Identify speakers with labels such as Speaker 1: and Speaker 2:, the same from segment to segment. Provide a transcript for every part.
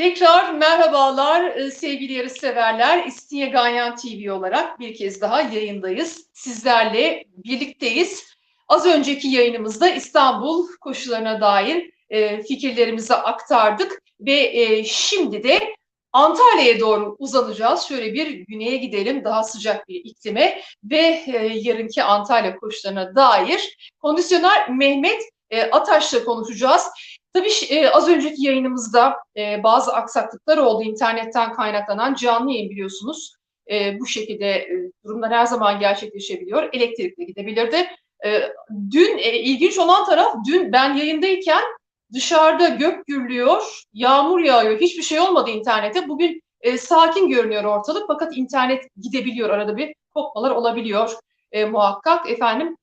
Speaker 1: Tekrar merhabalar e, sevgili yarışseverler. İstinye Ganyan TV olarak bir kez daha yayındayız. Sizlerle birlikteyiz. Az önceki yayınımızda İstanbul koşularına dair e, fikirlerimizi aktardık ve e, şimdi de Antalya'ya doğru uzanacağız. Şöyle bir güneye gidelim, daha sıcak bir iklime ve yarınki Antalya koşularına dair kondisyoner Mehmet Ataş'la konuşacağız. Tabii e, az önceki yayınımızda e, bazı aksaklıklar oldu internetten kaynaklanan canlı yayın biliyorsunuz. E, bu şekilde e, durumlar her zaman gerçekleşebiliyor. Elektrikle gidebilirdi. Dün ilginç olan taraf dün ben yayındayken dışarıda gök gürlüyor, yağmur yağıyor, hiçbir şey olmadı internete. Bugün sakin görünüyor ortalık fakat internet gidebiliyor arada bir kopmalar olabiliyor muhakkak efendim.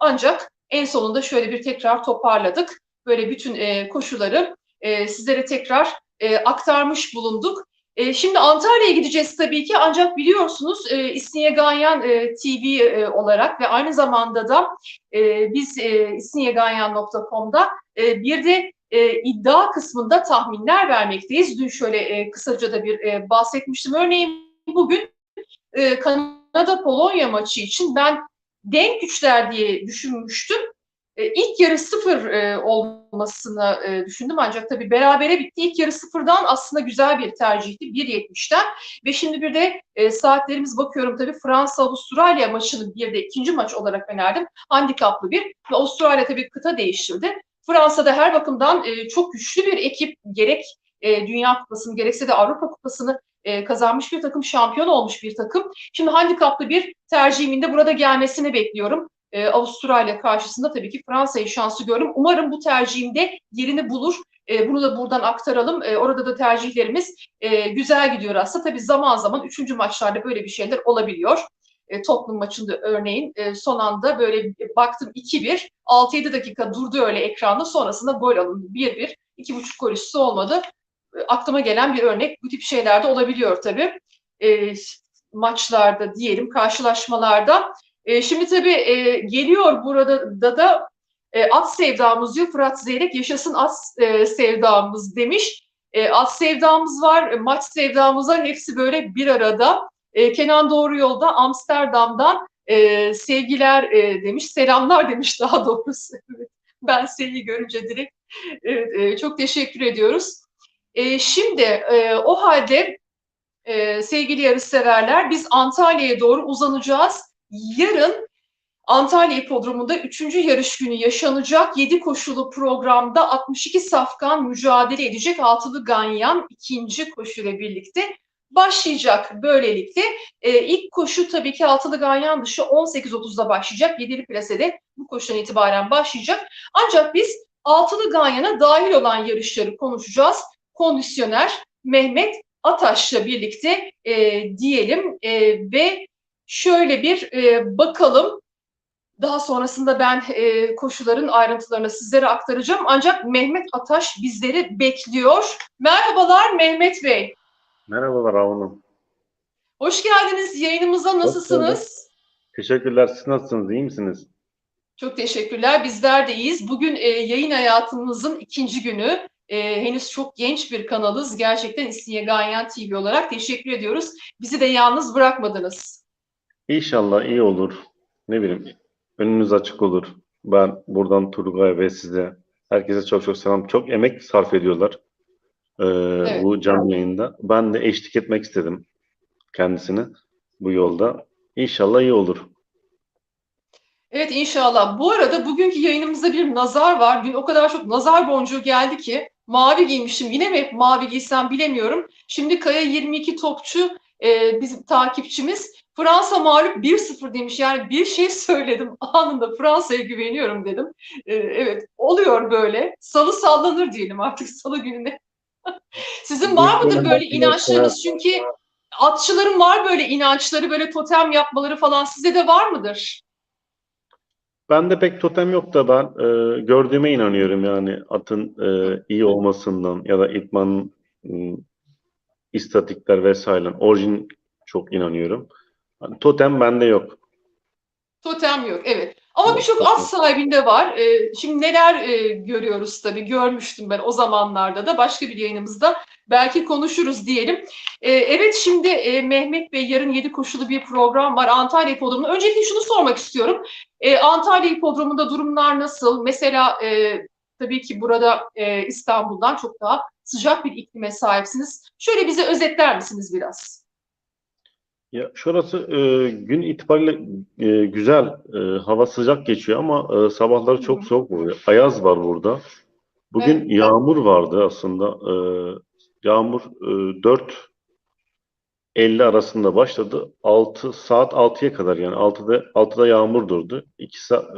Speaker 1: Ancak en sonunda şöyle bir tekrar toparladık böyle bütün e, koşuları e, sizlere tekrar e, aktarmış bulunduk. E, şimdi Antalya'ya gideceğiz tabii ki ancak biliyorsunuz e, İstinye Ganyan e, TV e, olarak ve aynı zamanda da e, biz e, istinyeganyan.com'da e, bir de e, iddia kısmında tahminler vermekteyiz. Dün şöyle e, kısaca da bir e, bahsetmiştim. Örneğin bugün e, Kanada-Polonya maçı için ben denk güçler diye düşünmüştüm. E, ilk yarı sıfır e, olmasını e, düşündüm ancak tabii berabere bitti. İlk yarı sıfırdan aslında güzel bir tercihti 1.70'ten ve şimdi bir de saatlerimiz bakıyorum tabii Fransa-Avustralya maçını bir de ikinci maç olarak önerdim. Handikaplı bir ve Avustralya tabii kıta değiştirdi. Fransa'da her bakımdan çok güçlü bir ekip gerek Dünya Kupası'nı gerekse de Avrupa Kupası'nı kazanmış bir takım, şampiyon olmuş bir takım. Şimdi handikaplı bir tercihimin de burada gelmesini bekliyorum e, Avustralya karşısında tabii ki Fransa'yı şansı görüyorum. Umarım bu tercihimde yerini bulur. E, bunu da buradan aktaralım. E, orada da tercihlerimiz e, güzel gidiyor aslında. Tabii zaman zaman üçüncü maçlarda böyle bir şeyler olabiliyor. E, Tottenham maçında örneğin e, son anda böyle baktım 2-1, 6-7 dakika durdu öyle ekranda. Sonrasında gol alındı 1-1. 2,5 gol üstü olmadı. E, aklıma gelen bir örnek. Bu tip şeyler de olabiliyor tabii. E, maçlarda diyelim, karşılaşmalarda. E, şimdi tabii e, geliyor burada da da e, at sevdamız diyor. Fırat Zeyrek yaşasın at e, sevdamız demiş. E, at sevdamız var, maç sevdamız var. Hepsi böyle bir arada. E, Kenan Doğru Yolda Amsterdam'dan e, sevgiler e, demiş. Selamlar demiş daha doğrusu. ben seni görünce direkt evet, e, çok teşekkür ediyoruz. E, şimdi e, o halde e, sevgili yarışseverler biz Antalya'ya doğru uzanacağız. Yarın Antalya Hipodromu'nda 3. yarış günü yaşanacak 7 koşulu programda 62 safkan mücadele edecek altılı ganyan ikinci koşuyla birlikte başlayacak böylelikle. E, ilk koşu tabii ki altılı ganyan dışı 18.30'da başlayacak. 7'li plasede bu koşudan itibaren başlayacak. Ancak biz altılı ganyana dahil olan yarışları konuşacağız. Kondisyoner Mehmet Ataş'la birlikte e, diyelim e, ve şöyle bir e, bakalım. Daha sonrasında ben e, koşuların ayrıntılarını sizlere aktaracağım. Ancak Mehmet Ataş bizleri bekliyor. Merhabalar Mehmet Bey.
Speaker 2: Merhabalar Hanım.
Speaker 1: Hoş geldiniz yayınımıza. Nasılsınız?
Speaker 2: Teşekkürler. Siz nasılsınız? İyi misiniz?
Speaker 1: Çok teşekkürler. Bizler de iyiyiz. Bugün e, yayın hayatımızın ikinci günü. E, henüz çok genç bir kanalız. Gerçekten İstinye Ganyan TV olarak teşekkür ediyoruz. Bizi de yalnız bırakmadınız.
Speaker 2: İnşallah iyi olur. Ne bileyim önünüz açık olur. Ben buradan Turgay ve size herkese çok çok selam. Çok emek sarf ediyorlar e, evet. bu canlı yayında. Ben de eşlik etmek istedim kendisine bu yolda. İnşallah iyi olur.
Speaker 1: Evet inşallah. Bu arada bugünkü yayınımızda bir nazar var. Dün o kadar çok nazar boncuğu geldi ki mavi giymişim. Yine mi hep mavi giysem bilemiyorum. Şimdi Kaya 22 topçu e, bizim takipçimiz Fransa mağlup 1-0 demiş. Yani bir şey söyledim anında Fransa'ya güveniyorum dedim. Ee, evet oluyor böyle. Salı sallanır diyelim artık salı gününe. Sizin var mıdır böyle inançlarınız? Çünkü atçıların var böyle inançları, böyle totem yapmaları falan. Sizde de var mıdır?
Speaker 2: Ben de pek totem yok da ben e, gördüğüme inanıyorum yani atın e, iyi olmasından ya da itmanın e, istatikler vesaire orijin çok inanıyorum. Hani totem bende yok.
Speaker 1: Totem yok evet. Ama birçok at sahibinde var. Ee, şimdi neler e, görüyoruz tabii görmüştüm ben o zamanlarda da başka bir yayınımızda belki konuşuruz diyelim. Ee, evet şimdi e, Mehmet Bey yarın 7 koşulu bir program var Antalya Hipodromu'nda. Öncelikle şunu sormak istiyorum. Ee, Antalya Hipodromu'nda durumlar nasıl? Mesela e, tabii ki burada e, İstanbul'dan çok daha sıcak bir iklime sahipsiniz. Şöyle bize özetler misiniz biraz?
Speaker 2: Ya şurası e, gün itibariyle e, güzel, e, hava sıcak geçiyor ama e, sabahları çok soğuk oluyor. Ayaz var burada. Bugün
Speaker 1: Evet.
Speaker 2: yağmur vardı aslında. E, yağmur e, 4.50 arasında başladı. 6 saat 6'ya kadar yani 6'da 6'da yağmur durdu. 2 saat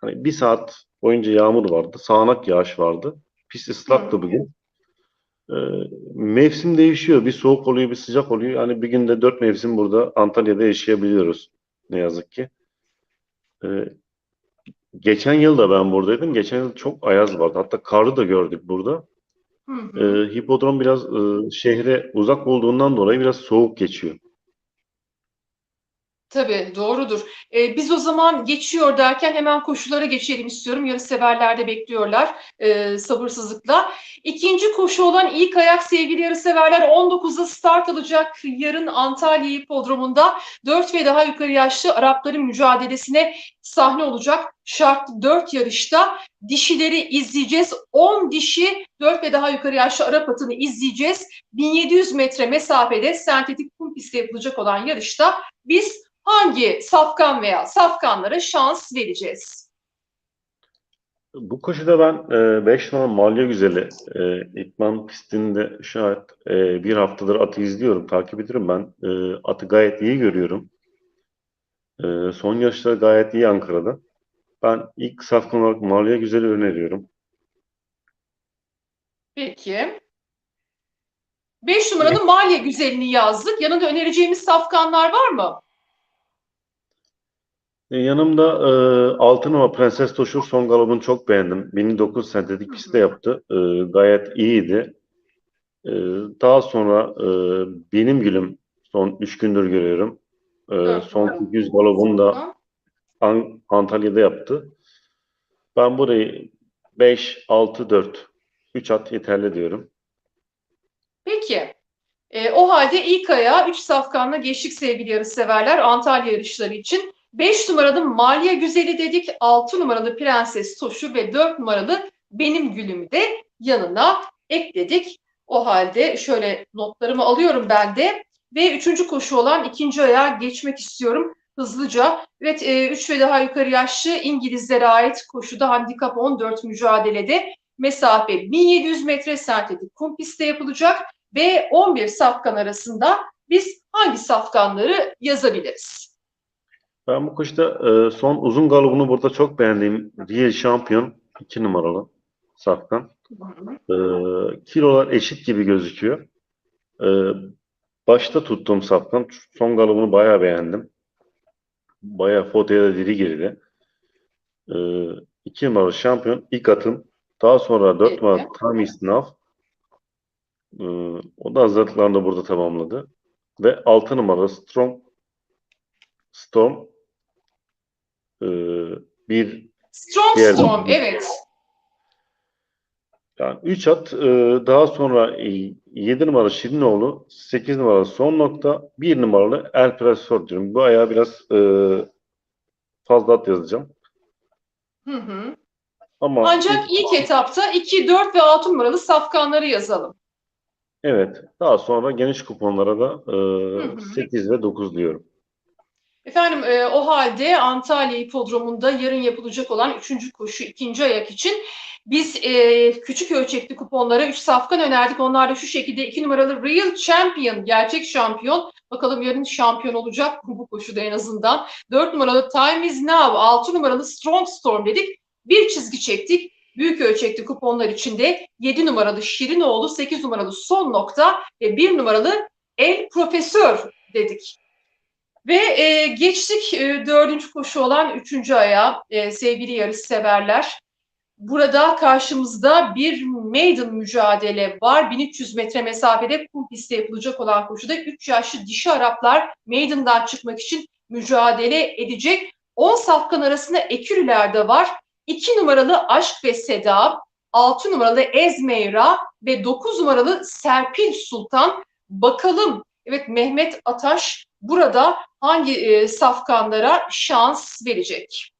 Speaker 2: hani bir saat boyunca yağmur vardı. Sağanak yağış vardı. Islaktı
Speaker 1: Hı.
Speaker 2: bugün. E, mevsim değişiyor. Bir soğuk oluyor, bir sıcak oluyor. Yani bir günde dört mevsim burada Antalya'da yaşayabiliyoruz. Ne yazık ki. E, geçen yıl da ben buradaydım. Geçen yıl çok ayaz vardı. Hatta karı da gördük burada.
Speaker 1: Hı
Speaker 2: E,
Speaker 1: hı.
Speaker 2: hipodrom biraz e, şehre uzak olduğundan dolayı biraz soğuk geçiyor.
Speaker 1: Tabii doğrudur. Ee, biz o zaman geçiyor derken hemen koşulara geçelim istiyorum. Yarışseverler de bekliyorlar e, sabırsızlıkla. İkinci koşu olan ilk ayak sevgili yarışseverler 19'da start alacak yarın Antalya Hipodromu'nda 4 ve daha yukarı yaşlı Arapların mücadelesine sahne olacak. Şartlı 4 yarışta dişileri izleyeceğiz. 10 dişi 4 ve daha yukarı yaşlı Arap atını izleyeceğiz. 1700 metre mesafede sentetik kum pistte yapılacak olan yarışta biz hangi safkan veya safkanlara şans vereceğiz?
Speaker 2: Bu koşuda ben 5 numara Malya Güzeli e, İtman pistinde an e, bir haftadır atı izliyorum, takip ediyorum ben. E, atı gayet iyi görüyorum. E, son yarışları gayet iyi Ankara'da. Ben ilk safkan olarak Malya Güzel'i öneriyorum.
Speaker 1: Peki. 5 numaranın Malya güzelini yazdık. Yanında önereceğimiz safkanlar var mı?
Speaker 2: E, yanımda e, 6 numara Prenses Toşur son galobunu çok beğendim. 1009 sentetik pistte yaptı. E, gayet iyiydi. E, daha sonra e, Benim Gülüm son 3 gündür görüyorum. E,
Speaker 1: Dört
Speaker 2: son
Speaker 1: numara.
Speaker 2: 800 galobunu da An- Antalya'da yaptı. Ben burayı 5, 6, 4, 3 at yeterli diyorum.
Speaker 1: Peki. E, o halde ilk ayağa 3 safkanla geçtik sevgili yarışseverler Antalya yarışları için. 5 numaralı Malya Güzeli dedik, 6 numaralı Prenses Toşu ve 4 numaralı Benim Gülüm'ü de yanına ekledik. O halde şöyle notlarımı alıyorum ben de ve üçüncü koşu olan ikinci ayağa geçmek istiyorum hızlıca. Evet 3 ve daha yukarı yaşlı İngilizlere ait koşuda handikap 14 mücadelede mesafe 1700 metre sentetik kum pistte yapılacak ve 11 safkan arasında biz hangi safkanları yazabiliriz?
Speaker 2: Ben bu koşuda e, son uzun galobunu burada çok beğendiğim Real Champion 2 numaralı safkan. E, kilolar eşit gibi gözüküyor. Başta tuttuğum safkan son galobunu bayağı beğendim. Bayağı fotoya da diri girdi. E, 2 numaralı şampiyon ilk atım. Daha sonra 4
Speaker 1: Peki.
Speaker 2: numaralı Tam Isnaf. E, o da hazırlıklarını da burada tamamladı. Ve 6 numaralı Strong Storm e, bir
Speaker 1: Strong Storm, evet.
Speaker 2: Yani 3 at. e, daha sonra 7 numaralı Şirinoğlu, 8 numaralı Son Nokta, 1 numaralı El Profesör diyorum. Bu ayağa biraz e, fazla at yazacağım.
Speaker 1: Hı hı.
Speaker 2: Ama
Speaker 1: Ancak ilk etapta 2, 4 ve 6 numaralı safkanları yazalım.
Speaker 2: evet. Daha sonra geniş kuponlara da e,
Speaker 1: hı.
Speaker 2: 8 ve 9 diyorum.
Speaker 1: Efendim e, o halde Antalya Hipodromu'nda yarın yapılacak olan 3. koşu ikinci ayak için biz e, küçük ölçekli kuponlara 3 safkan önerdik. Onlar da şu şekilde 2 numaralı Real Champion, gerçek şampiyon. Bakalım yarın şampiyon olacak bu koşuda en azından. 4 numaralı Time is Now, 6 numaralı Strong Storm dedik. Bir çizgi çektik. Büyük ölçekli kuponlar içinde 7 numaralı Şirinoğlu, 8 numaralı Son Nokta ve 1 numaralı El Profesör dedik. Ve e, geçtik e, dördüncü koşu olan üçüncü aya e, sevgili yarışseverler. Burada karşımızda bir maiden mücadele var. 1300 metre mesafede kum pistte yapılacak olan koşuda 3 yaşlı dişi Araplar maiden'dan çıkmak için mücadele edecek. 10 safkan arasında ekürüler de var. 2 numaralı Aşk ve Seda, 6 numaralı Ezmeyra ve 9 numaralı Serpil Sultan. Bakalım evet Mehmet Ataş burada hangi e, safkanlara şans verecek?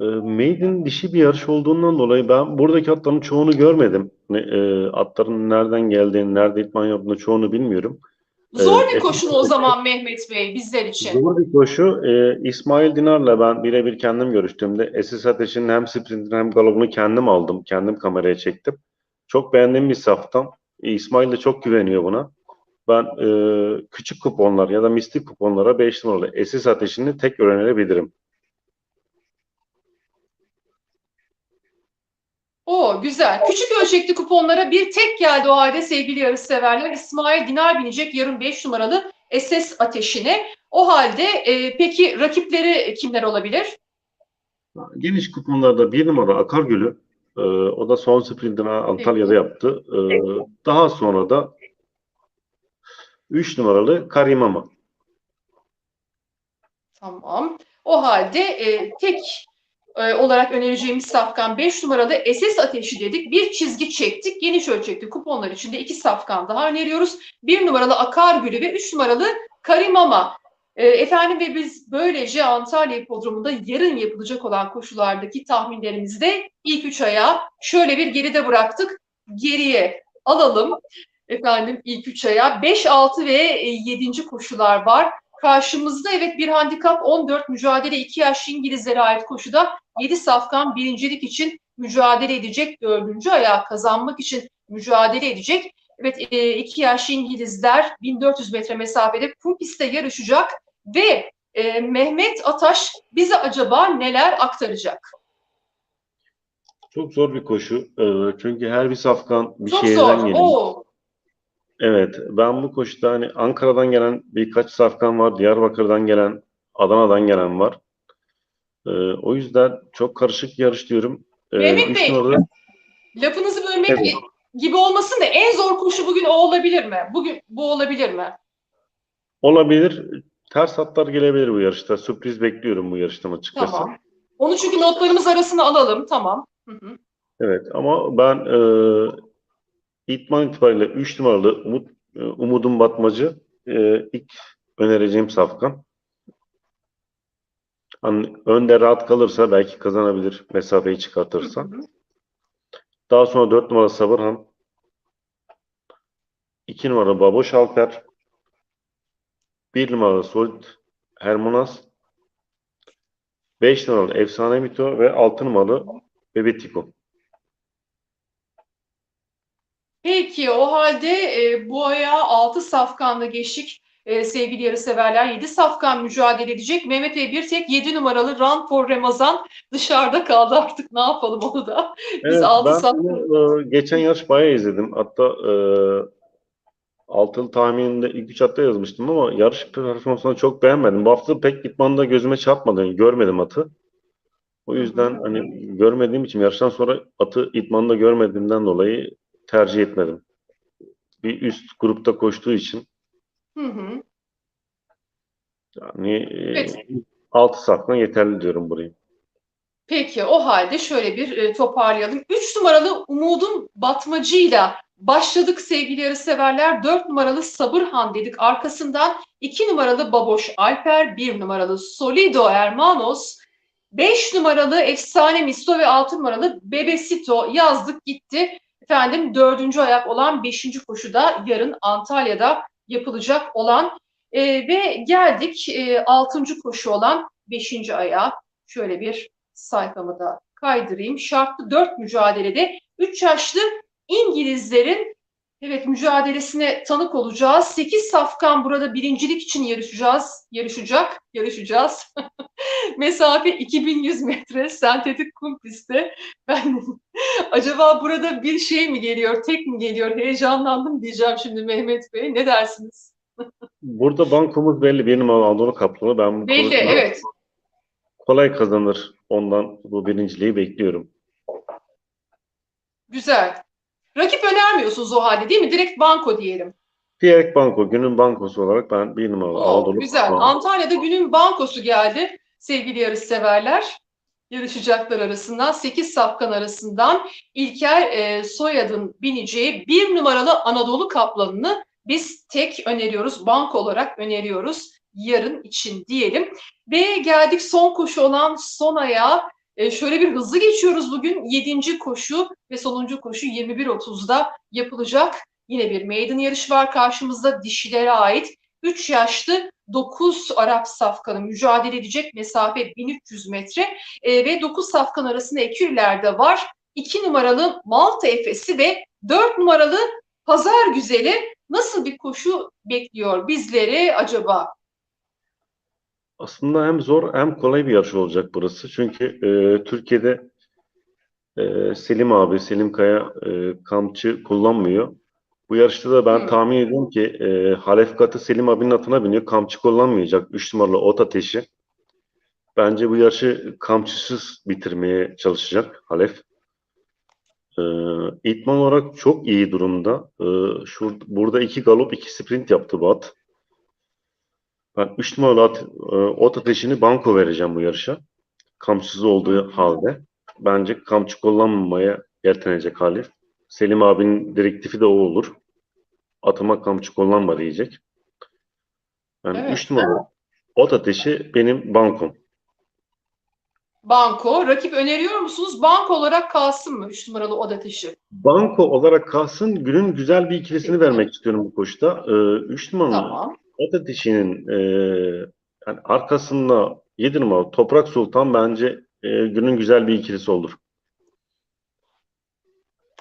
Speaker 2: E, Maiden dişi bir yarış olduğundan dolayı ben buradaki atların çoğunu görmedim. Ne, e, atların nereden geldiğini, nerede itman yaptığını çoğunu bilmiyorum.
Speaker 1: Zor bir
Speaker 2: Evet,
Speaker 1: koşu mu o zaman Mehmet Bey bizler için?
Speaker 2: Zor bir koşu. E, İsmail Dinar'la ben birebir kendim görüştüğümde Esis Ateş'in hem sprintini hem galopunu kendim aldım. Kendim kameraya çektim. Çok beğendiğim bir saftan. E, İsmail de çok güveniyor buna. Ben e, küçük kuponlar ya da mistik kuponlara 5 numaralı Esis Ateşi'ni tek öğrenebilirim.
Speaker 1: O güzel. Küçük ölçekli kuponlara bir tek geldi o halde sevgili yarışseverler. İsmail Dinar binecek yarın 5 numaralı SS ateşine. O halde e, peki rakipleri kimler olabilir?
Speaker 2: Geniş kuponlarda bir numara Akargül'ü e, o da son sprintini Antalya'da yaptı. E, daha sonra da 3 numaralı Karimama.
Speaker 1: Tamam. O halde e, tek e, olarak önereceğimiz safkan 5 numaralı SS ateşi dedik. Bir çizgi çektik. Geniş ölçekli kuponlar içinde iki safkan daha öneriyoruz. 1 numaralı Akargül'ü ve 3 numaralı Karimama. E, efendim ve biz böylece Antalya Hipodromu'nda yarın yapılacak olan koşulardaki tahminlerimizi de ilk üç aya şöyle bir geride bıraktık. Geriye alalım. Efendim ilk üç aya 5, 6 ve 7. koşular var. Karşımızda evet bir handikap 14 mücadele 2 yaşlı İngilizlere ait koşuda 7 safkan birincilik için mücadele edecek. Dördüncü ayağı kazanmak için mücadele edecek. Evet 2 yaşlı İngilizler 1400 metre mesafede kum pistte yarışacak ve e, Mehmet Ataş bize acaba neler aktaracak?
Speaker 2: Çok zor bir koşu. E, çünkü her bir safkan bir
Speaker 1: Çok
Speaker 2: şehirden
Speaker 1: zor.
Speaker 2: geliyor.
Speaker 1: Oo,
Speaker 2: Evet, ben bu koşuda hani Ankara'dan gelen birkaç safkan var, Diyarbakır'dan gelen, Adana'dan gelen var. E, o yüzden çok karışık yarış diyorum. E,
Speaker 1: Mehmet Bey,
Speaker 2: numaralı-
Speaker 1: lafınızı bölmek
Speaker 2: Evet.
Speaker 1: gibi olmasın da en zor koşu bugün o olabilir mi? Bugün bu olabilir mi?
Speaker 2: olabilir. Ters hatlar gelebilir bu yarışta. Sürpriz bekliyorum bu yarıştan açıkçası.
Speaker 1: Tamam. Onu çünkü notlarımız arasına alalım. Tamam. Hı hı.
Speaker 2: Evet ama ben e, İtman itibariyle 3 numaralı Umut, e, Umudun Batmacı e, ilk önereceğim safkan. Hani önde rahat kalırsa belki kazanabilir mesafeyi çıkartırsa. Daha sonra 4 numara Sabırhan. 2 numara Baboş Alper. 1 numara Solid Hermonas. 5 numaralı Efsane Mito ve 6 numaralı Bebetiko.
Speaker 1: Peki o halde e, bu aya 6 safkanla geçtik. E, sevgili yarışseverler 7 safkan mücadele edecek. Mehmet Bey bir tek 7 numaralı Run for Ramazan dışarıda kaldı artık ne yapalım onu da. Biz
Speaker 2: Evet,
Speaker 1: altı
Speaker 2: ben
Speaker 1: safkan
Speaker 2: bunu, e, geçen yarış bayağı izledim. Hatta e, altılı tahmininde ilk üç hatta yazmıştım ama yarış performansını çok beğenmedim. Bu hafta pek itmanda gözüme çarpmadı. Görmedim atı. O yüzden hani görmediğim için yarıştan sonra atı itmanda görmediğimden dolayı tercih etmedim. Bir üst grupta koştuğu için
Speaker 1: Hı hı.
Speaker 2: yani e,
Speaker 1: Evet.
Speaker 2: altı safkan yeterli diyorum burayı.
Speaker 1: Peki o halde şöyle bir e, toparlayalım. 3 numaralı Umudun Batmacı'yla başladık sevgili yarışseverler. 4 numaralı Sabırhan dedik. Arkasından 2 numaralı Baboş Alper, 1 numaralı Solido Hermanos, 5 numaralı Efsane Misto ve 6 numaralı Bebesito yazdık gitti. Efendim dördüncü ayak olan 5. koşuda yarın Antalya'da yapılacak olan e, ve geldik e, 6. koşu olan 5. ayağa. Şöyle bir sayfamı da kaydırayım. Şartlı 4 mücadelede 3 yaşlı İngilizlerin evet mücadelesine tanık olacağız. 8 safkan burada birincilik için yarışacağız. Yarışacak, yarışacağız. Mesafe 2100 metre sentetik kum pisti. Ben acaba burada bir şey mi geliyor, tek mi geliyor? Heyecanlandım diyeceğim şimdi Mehmet Bey. Ne dersiniz?
Speaker 2: Burada bankomuz belli. Numaralı Anadolu Kaplanı. Ben bu
Speaker 1: Belli, evet.
Speaker 2: kolay kazanır. Ondan bu birinciliği bekliyorum.
Speaker 1: Güzel. Rakip önermiyorsunuz o halde değil mi? Direkt banko diyelim.
Speaker 2: Diyerek banko, günün bankosu olarak ben bir numaralı Anadolu
Speaker 1: güzel.
Speaker 2: Kaplanı.
Speaker 1: Antalya'da günün bankosu geldi sevgili yarışseverler. yarışacaklar arasından 8 safkan arasından İlker e, Soyad'ın bineceği bir numaralı Anadolu Kaplanı'nı biz tek öneriyoruz, bank olarak öneriyoruz yarın için diyelim. Ve geldik son koşu olan son ayağa. E, şöyle bir hızlı geçiyoruz bugün. 7. koşu ve sonuncu koşu 21.30'da yapılacak. Yine bir maiden yarışı var karşımızda dişilere ait. 3 yaşlı 9 Arap safkanı mücadele edecek mesafe 1300 metre e, ve 9 safkan arasında ekürler de var. 2 numaralı Malta Efesi ve 4 numaralı Pazar Güzeli nasıl bir koşu bekliyor bizleri acaba?
Speaker 2: Aslında hem zor hem kolay bir yarış olacak burası. Çünkü e, Türkiye'de e, Selim abi, Selim Kaya e, kamçı kullanmıyor. Bu yarışta da ben tahmin ediyorum ki e, Halef Katı Selim abinin atına biniyor. Kamçı kullanmayacak. 3 numaralı ot ateşi. Bence bu yarışı kamçısız bitirmeye çalışacak Halef. E, İtman olarak çok iyi durumda. E, şur, burada iki galop, iki sprint yaptı bu at. Ben 3 numaralı at, e, ot ateşini banko vereceğim bu yarışa. Kamçısız olduğu halde. Bence kamçı kullanmamaya yeltenecek Halef. Selim abinin direktifi de o olur. Atıma kamçı kullanma diyecek. Yani
Speaker 1: Evet.
Speaker 2: 3 numaralı ot ateşi benim bankom.
Speaker 1: Banko. Rakip öneriyor musunuz? Banko olarak kalsın mı 3 numaralı Oda Ateşi?
Speaker 2: Banko olarak kalsın günün güzel bir ikilisini vermek istiyorum bu koşuda. 3 numaralı
Speaker 1: Tamam.
Speaker 2: Ot ateşinin e, yani arkasında 7 numaralı Toprak Sultan bence e, günün güzel bir ikilisi olur.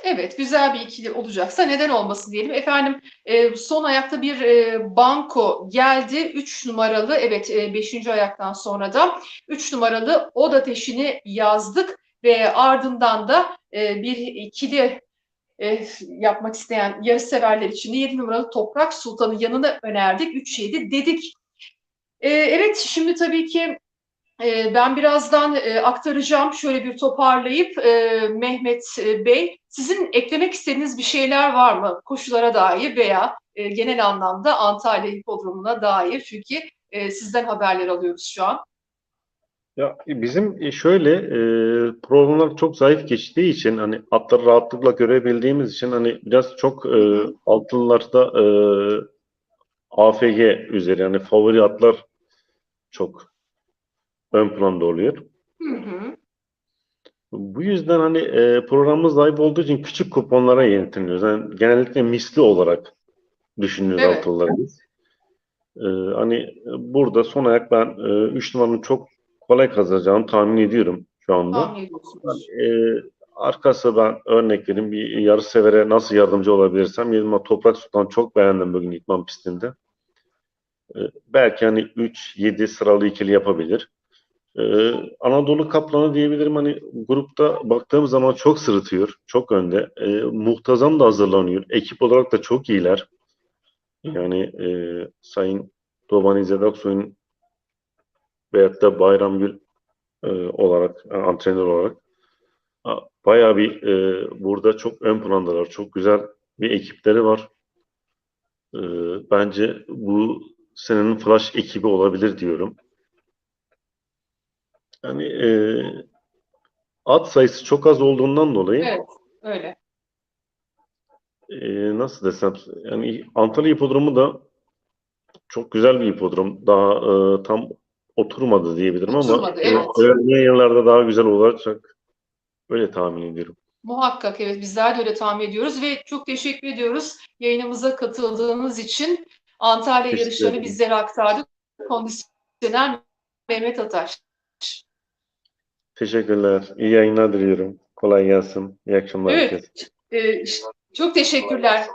Speaker 1: Evet, güzel bir ikili olacaksa neden olmasın diyelim. Efendim e, son ayakta bir e, banko geldi. 3 numaralı, evet 5. ayaktan sonra da 3 numaralı Oda Ateşi'ni yazdık ve ardından da e, bir ikili e, yapmak isteyen yarışseverler için de 7 numaralı Toprak Sultan'ı yanına önerdik. 3-7 dedik. E, evet, şimdi tabii ki e, ben birazdan e, aktaracağım şöyle bir toparlayıp e, Mehmet e, Bey sizin eklemek istediğiniz bir şeyler var mı koşulara dair veya e, genel anlamda Antalya Hipodromu'na dair çünkü e, sizden haberler alıyoruz şu an.
Speaker 2: Ya bizim şöyle e, programlar çok zayıf geçtiği için hani atları rahatlıkla görebildiğimiz için hani biraz çok e, altınlarda e, AFG üzeri yani favori atlar çok ön planda oluyor.
Speaker 1: Hı hı.
Speaker 2: Bu yüzden hani e, programımız zayıf olduğu için küçük kuponlara yöneltiliyoruz. Yani genellikle misli olarak düşünüyoruz
Speaker 1: Evet.
Speaker 2: altınları biz. E, hani burada son ayak ben 3 numaranın çok kolay kazanacağını tahmin ediyorum şu anda.
Speaker 1: Tahmin ediyorsunuz.
Speaker 2: E, arkası ben örnek vereyim bir yarış severe nasıl yardımcı olabilirsem Yılmaz Toprak Sultan çok beğendim bugün İtman pistinde. E, belki hani 3-7 sıralı ikili yapabilir. Ee, Anadolu Kaplanı diyebilirim hani grupta baktığım zaman çok sırıtıyor, çok önde. Ee, muhtazam da hazırlanıyor. Ekip olarak da çok iyiler. Yani e, Sayın Doğan İzzet Aksoy'un veyahut da Bayram Gül e, olarak, e, antrenör olarak bayağı bir e, burada çok ön plandalar. Çok güzel bir ekipleri var. E, bence bu senenin flash ekibi olabilir diyorum. Yani e, at sayısı çok az olduğundan dolayı
Speaker 1: Evet, öyle.
Speaker 2: e, nasıl desem yani Antalya Hipodromu da çok güzel bir hipodrom. Daha e, tam oturmadı diyebilirim ama
Speaker 1: Oturmadı, evet.
Speaker 2: ilerleyen yıllarda daha güzel olacak. Öyle tahmin ediyorum.
Speaker 1: Muhakkak evet bizler de öyle tahmin ediyoruz ve çok teşekkür ediyoruz yayınımıza katıldığınız için. Antalya
Speaker 2: Teşekkür
Speaker 1: yarışlarını bizlere aktardı. Kondisyoner Mehmet Ataş.
Speaker 2: Teşekkürler. İyi yayınlar diliyorum. Kolay gelsin. İyi akşamlar
Speaker 1: Evet.
Speaker 2: herkese.
Speaker 1: Ee, çok teşekkürler.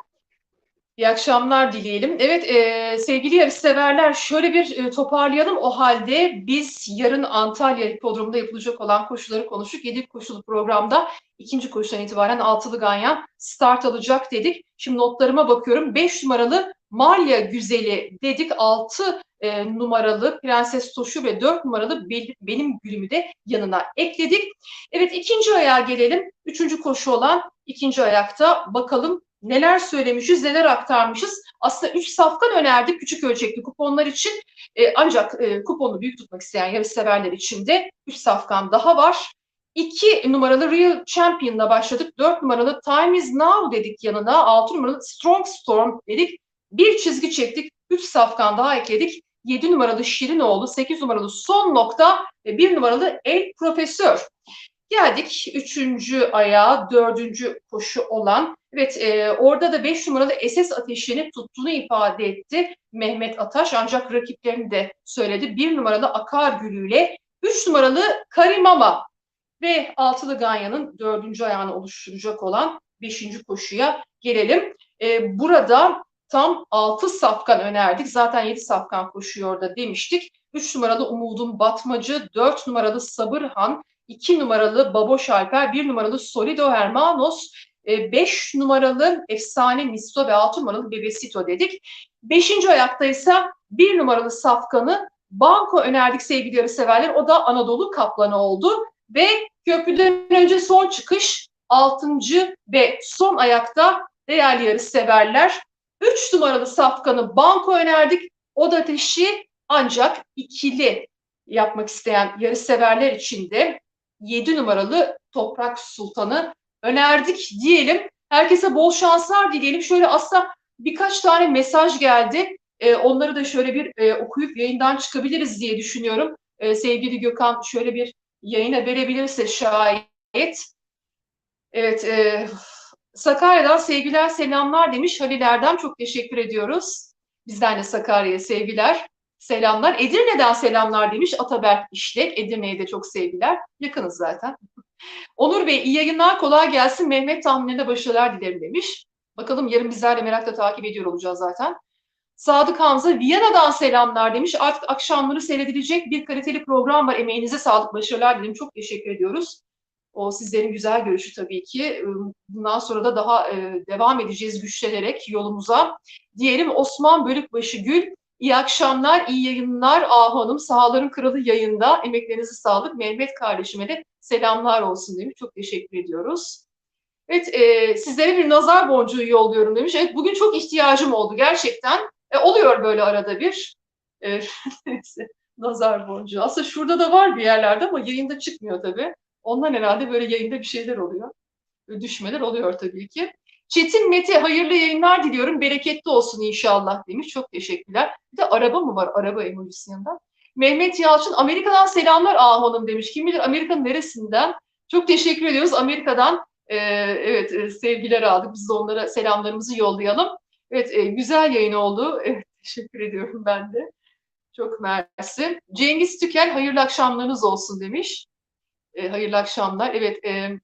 Speaker 1: İyi akşamlar dileyelim. Evet e, sevgili yarışseverler şöyle bir e, toparlayalım. O halde biz yarın Antalya Hipodromu'nda yapılacak olan koşuları konuştuk. 7 koşulu programda ikinci koşudan itibaren altılı ganyan start alacak dedik. Şimdi notlarıma bakıyorum. 5 numaralı Malya Güzeli dedik. 6 numaralı Prenses Toşu ve 4 numaralı Be- Benim Gülümü de yanına ekledik. Evet ikinci ayağa gelelim. Üçüncü koşu olan ikinci ayakta bakalım neler söylemişiz, neler aktarmışız. Aslında 3 safkan önerdik küçük ölçekli kuponlar için. E, ancak e, kuponu büyük tutmak isteyen yarışseverler için de 3 safkan daha var. 2 numaralı Real Champion'la başladık. 4 numaralı Time is Now dedik yanına. 6 numaralı Strong Storm dedik. Bir çizgi çektik. 3 safkan daha ekledik. 7 numaralı Şirinoğlu, 8 numaralı Son Nokta ve 1 numaralı El Profesör. Geldik 3. ayağa, 4. koşu olan. Evet e, orada da 5 numaralı SS ateşini tuttuğunu ifade etti Mehmet Ataş. Ancak rakiplerini de söyledi. 1 numaralı Akar Gülü ile 3 numaralı Karimama ve altılı Ganya'nın dördüncü ayağını oluşturacak olan beşinci koşuya gelelim. Ee, burada tam altı safkan önerdik. Zaten yedi safkan koşuyor da demiştik. Üç numaralı Umudun Batmacı, dört numaralı Sabırhan, iki numaralı Baboş Alper, bir numaralı Solido Hermanos, e, beş numaralı Efsane Misto ve altı numaralı Bebesito dedik. Beşinci ayakta ise bir numaralı safkanı Banko önerdik sevgili yarışseverler. O da Anadolu Kaplanı oldu. Ve köprüden önce son çıkış 6. ve son ayakta değerli yarış severler. 3 numaralı safkanı banko önerdik. O da ateşi ancak ikili yapmak isteyen yarış severler için de 7 numaralı Toprak Sultan'ı önerdik diyelim. Herkese bol şanslar dileyelim. Şöyle aslında birkaç tane mesaj geldi. Ee, onları da şöyle bir e, okuyup yayından çıkabiliriz diye düşünüyorum. Ee, sevgili Gökhan şöyle bir yayına verebilirse şayet. Evet, e, Sakarya'dan sevgiler, selamlar demiş Halil Erdem. Çok teşekkür ediyoruz. Bizden de Sakarya'ya sevgiler, selamlar. Edirne'den selamlar demiş Ataberk İşlek. Edirne'ye de çok sevgiler. Yakınız zaten. Onur Bey iyi yayınlar, kolay gelsin. Mehmet tahmininde başarılar dilerim demiş. Bakalım yarın bizler de merakla takip ediyor olacağız zaten. Sadık Hamza Viyana'dan selamlar demiş. Artık akşamları seyredilecek bir kaliteli program var. Emeğinize sağlık, başarılar dilerim. Çok teşekkür ediyoruz. O sizlerin güzel görüşü tabii ki. Bundan sonra da daha e, devam edeceğiz güçlenerek yolumuza. Diyelim Osman Bölükbaşı Gül. İyi akşamlar, iyi yayınlar. Ahu Hanım, Sahaların Kralı yayında. Emeklerinize sağlık. Mehmet kardeşime de selamlar olsun demiş. Çok teşekkür ediyoruz. Evet, e, sizlere bir nazar boncuğu yolluyorum demiş. Evet, bugün çok ihtiyacım oldu gerçekten. E, oluyor böyle arada bir. E, nazar boncuğu. Aslında şurada da var bir yerlerde ama yayında çıkmıyor tabii. Ondan herhalde böyle yayında bir şeyler oluyor. Böyle düşmeler oluyor tabii ki. Çetin Mete hayırlı yayınlar diliyorum. Bereketli olsun inşallah demiş. Çok teşekkürler. Bir de araba mı var? Araba emojisi yanında. Mehmet Yalçın Amerika'dan selamlar Ahu Hanım demiş. Kim bilir Amerika'nın neresinden? Çok teşekkür ediyoruz. Amerika'dan e, evet e, sevgiler aldık. Biz de onlara selamlarımızı yollayalım. Evet, e, güzel yayın oldu. Evet, teşekkür ediyorum ben de. Çok mersi. Cengiz Tükel, hayırlı akşamlarınız olsun demiş. E, hayırlı akşamlar. Evet, e,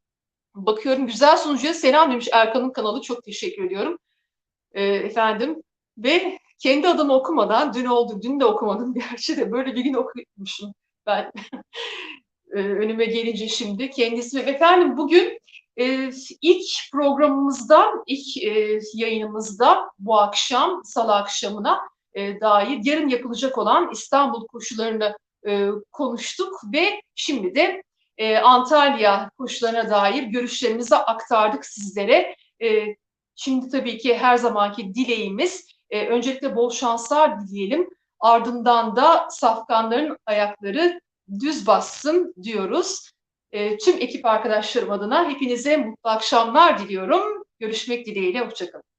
Speaker 1: bakıyorum güzel sunucuya selam demiş Erkan'ın kanalı. Çok teşekkür ediyorum. E, efendim, ve kendi adımı okumadan, dün oldu, dün de okumadım gerçi de böyle bir gün okumuşum ben. e, önüme gelince şimdi kendisi. Efendim bugün ee, ilk programımızda, ilk e, yayınımızda bu akşam, salı akşamına e, dair yarın yapılacak olan İstanbul koşularını e, konuştuk ve şimdi de e, Antalya koşularına dair görüşlerimizi aktardık sizlere. E, şimdi tabii ki her zamanki dileğimiz, e, öncelikle bol şanslar dileyelim. Ardından da safkanların ayakları düz bassın diyoruz. E, tüm ekip arkadaşlarım adına hepinize mutlu akşamlar diliyorum. Görüşmek dileğiyle, hoşçakalın.